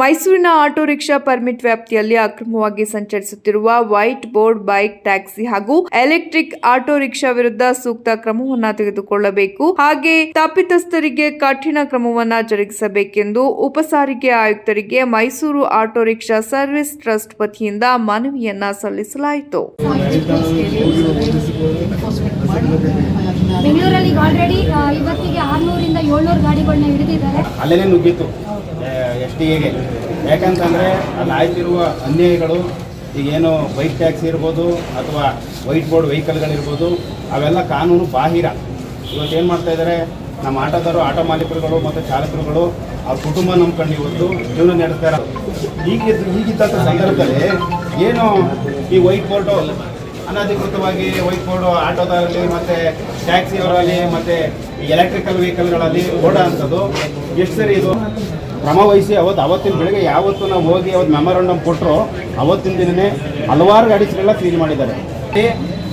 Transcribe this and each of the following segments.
ಮೈಸೂರಿನ auto rickshaw permit ವ್ಯಾಪ್ತಿಯಲ್ಲಿ ಅಕ್ರಮವಾಗಿ ಸಂಚರಿಸುತ್ತಿರುವ ವೈಟ್ ಬೋರ್ಡ್ ಬೈಕ್ ಟ್ಯಾಕ್ಸಿ ಹಾಗೂ ಎಲೆಕ್ಟ್ರಿಕ್ ಆಟೋ ರಿಕ್ಷಾ ವಿರುದ್ಧ ಸೂಕ್ತ ಕ್ರಮವನ್ನು ತೆಗೆದುಕೊಳ್ಳಬೇಕು. ಹಾಗೆ ತಪ್ಪಿತಸ್ಥರಿಗೆ ಕಠಿಣ ಕ್ರಮವನ್ನು ಜರುಗಿಸಬೇಕೆಂದು ಉಪ ಸಾರಿಗೆ ಆಯುಕ್ತರಿಗೆ Mysuru auto rickshaw service trust ವತಿಯಿಂದ ಮನವಿಯನ್ನ ಸಲ್ಲಿಸಲಾಯಿತು. ಬೆಂಗಳೂರಲ್ಲಿ ಆಲ್ರೆಡಿ ಇವತ್ತಿಗೆ ಆರ್ನೂರಿಂದ ಏಳ್ನೂರು ಗಾಡಿಗಳನ್ನ ಹಿಡಿದಿದ್ದಾರೆ. ಅಲ್ಲೇ ನುಗ್ಗಿತ್ತು. ಎಸ್ ಟಿ ಎಗೆ. ಯಾಕಂತಂದರೆ ಅಲ್ಲಿ ಆಯ್ತಿರುವ ಅನ್ಯಾಯಗಳು ಈಗೇನು ಬೈಕ್ ಟ್ಯಾಕ್ಸಿ ಇರ್ಬೋದು ಅಥವಾ ವೈಟ್ ಬೋರ್ಡ್ ವೆಹಿಕಲ್ಗಳಿರ್ಬೋದು ಅವೆಲ್ಲ ಕಾನೂನು ಬಾಹಿರ. ಇವತ್ತು ಏನು ಮಾಡ್ತಾ ಇದ್ದಾರೆ ನಮ್ಮ ಆಟೋದಾರರು ಆಟೋ ಮಾಲೀಕರುಗಳು ಮತ್ತು ಚಾಲಕರುಗಳು, ಅವ್ರ ಕುಟುಂಬ ನಂಬ್ಕೊಂಡು ಇವತ್ತು ಜೀವನ ನಡೆಸ್ತಾ ಇರೋದು. ಈಗ ಈಗಿದ್ದಂಥ ಸಂದರ್ಭದಲ್ಲಿ ಏನು ಈ ವೈಟ್ ಬೋರ್ಡು ಅನಧಿಕೃತವಾಗಿ ವೈಟ್ ಬೋರ್ಡು ಆಟೋದಲ್ಲಿ ಮತ್ತು ಟ್ಯಾಕ್ಸಿಯವರಲ್ಲಿ ಮತ್ತು ಎಲೆಕ್ಟ್ರಿಕಲ್ ವೆಹಿಕಲ್ಗಳಲ್ಲಿ ಓಡೋ ಅಂಥದ್ದು ಎಷ್ಟು ಸರಿ ಇದು ಕ್ರಮ ವಹಿಸಿ ಅವತ್ತು, ಅವತ್ತಿನ ಬೆಳಗ್ಗೆ ಯಾವತ್ತು ನಾವು ಹೋಗಿ ಅವತ್ತು ಮೆಮೊರಂಡಮ್ ಕೊಟ್ಟರು ಅವತ್ತಿನ ದಿನನೇ ಹಲವಾರು ಗಾಡಿಸ್ಗಳನ್ನ ಸೀಲ್ ಮಾಡಿದ್ದಾರೆ.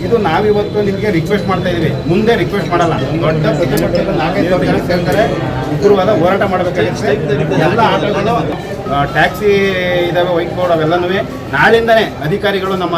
ಇದು ನಾವಿವತ್ತು ನಿಮಗೆ ರಿಕ್ವೆಸ್ಟ್ ಮಾಡ್ತಾ ಇದ್ದೀವಿ ಮುಂದೆ ರಿಕ್ವೆಸ್ಟ್ ಮಾಡಲ್ಲ. ದೊಡ್ಡ ಪ್ರತಿಭಟನೆ ನಾಲ್ಕೈದು ಜನ ಸೇರ್ತಾರೆ. ಉಗ್ರವಾದ ಹೋರಾಟ ಮಾಡಬೇಕಾಗುತ್ತೆ ಎಲ್ಲ ಆಟೋಗಳು ಟ್ಯಾಕ್ಸಿ ಇದಾವೆ ವೈಟ್ ಬೋರ್ಡ್ ಅವೆಲ್ಲನೂ ನಾಳಿಂದನೇ ಅಧಿಕಾರಿಗಳು ನಮ್ಮ